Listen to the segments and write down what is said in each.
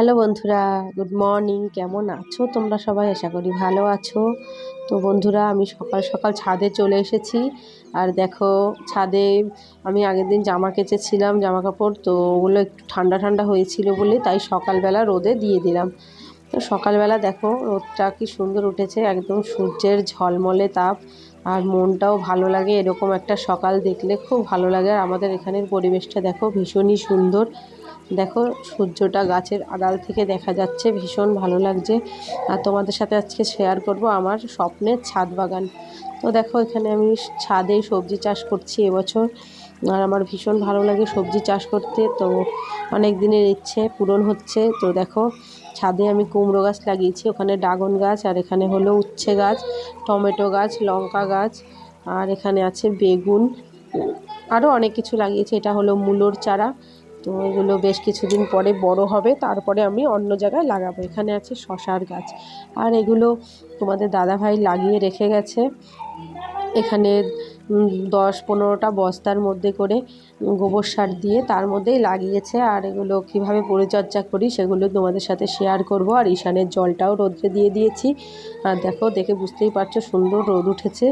Hello বন্ধুরা, good morning, কেমন আছো তোমরা সবাই? আশা করি ভালো আছো। তো বন্ধুরা, আমি সকাল সকাল ছাদে চলে এসেছি। আর দেখো, ছাদে আমি আগের দিন জামা কেচেছিলাম জামা কাপড় তো ওগুলো একটু ঠান্ডা ঠান্ডা হয়েছিল বলে তাই সকালবেলা রোদে দিয়ে দিলাম। তো সকালবেলা দেখো, রোদটা কি সুন্দর উঠেছে, একদম সূর্যের ঝলমলে তাপ। আর মনটাও ভালো লাগে, এরকম একটা সকাল দেখলে খুব ভালো লাগে। আর আমাদের এখানের পরিবেশটা দেখো, ভীষণই সুন্দর। দেখো, সূর্যটা গাছের আড়াল থেকে দেখা যাচ্ছে, ভীষণ ভালো লাগছে। আর তোমাদের সাথে আজকে শেয়ার করব আমার স্বপ্নের ছাদ বাগান। তো দেখো, এখানে আমি ছাদে সবজি চাষ করছি এবছর। আর আমার ভীষণ ভালো লাগে সবজি চাষ করতে। তো অনেক দিনের ইচ্ছে পূরণ হচ্ছে। তো দেখো, ছাদে আমি কুমড়ো গাছ লাগিয়েছি, ওখানে ড্রাগন গাছ, আর এখানে হলো উচ্ছে গাছ, টমেটো গাছ, লঙ্কা গাছ, আর এখানে আছে বেগুন। আরও অনেক কিছু লাগিয়েছি। এটা হলো মূলোর চারা। তো এগুলো বেশ কিছুদিন পরে বড় হবে, তারপরে আমি অন্য জায়গায় লাগাবো। এখানে আছে শশার গাছ। আর এগুলো তোমাদের দাদাভাই লাগিয়ে রেখে গেছে। এখানে দশ পনেরোটা বস্তার মধ্যে করে গোবর সার দিয়ে তার মধ্যেই লাগিয়েছে। আর এগুলো কীভাবে পরিচর্যা করি সেগুলো তোমাদের সাথে শেয়ার করব। আর ঈশানের জলটাও রোদ্রে দিয়ে দিয়েছি। আর দেখো, দেখে বুঝতেই পারছ সুন্দর রোদ উঠেছে।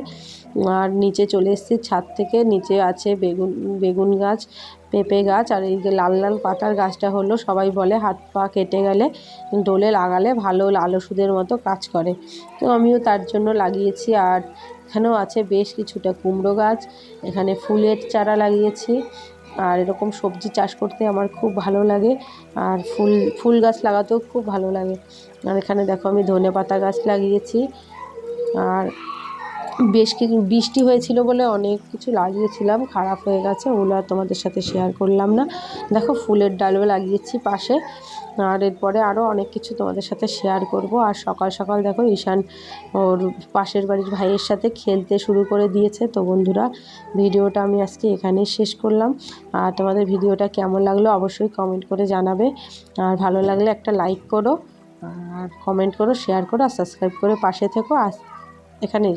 আর নিচে চলে এসেছি ছাদ থেকে। নিচে আছে বেগুন বেগুন গাছ। পেঁপে গাছ আর এই যে লাল লাল পাতার গাছটা হলো, সবাই বলে হাত পা কেটে গেলে ডোলে লাগালে ভালো লাল ওষুধের মতো কাজ করে। তো আমিও তার জন্য লাগিয়েছি আর এখানেও আছে বেশ কিছুটা কুমড়ো গাছ, এখানে ফুলের চারা লাগিয়েছি আর এরকম সবজি চাষ করতে আমার খুব ভালো লাগে আর ফুল ফুল গাছ লাগাতেও খুব ভালো লাগে। আর এখানে দেখো আমি ধনে পাতা গাছ লাগিয়েছি আর বেশ কিছু বৃষ্টি হয়েছিল বলে অনেক কিছু লাগিয়েছিলাম, খারাপ হয়ে গেছে, ওগুলো আর তোমাদের সাথে শেয়ার করলাম না। দেখো ফুলের ডালও লাগিয়েছি পাশে, আর এরপরে আরও অনেক কিছু তোমাদের সাথে শেয়ার করব। আর সকাল সকাল দেখো ঈশান ওর পাশের বাড়ির ভাইয়ের সাথে খেলতে শুরু করে দিয়েছে। তো বন্ধুরা, ভিডিওটা আমি আজকে এখানেই শেষ করলাম। আর তোমাদের ভিডিওটা কেমন লাগল অবশ্যই কমেন্ট করে জানাবে। আর ভালো লাগলে একটা লাইক করো, আর কমেন্ট করো শেয়ার করো, আর সাবস্ক্রাইব করে পাশে থেকো। আর এখানে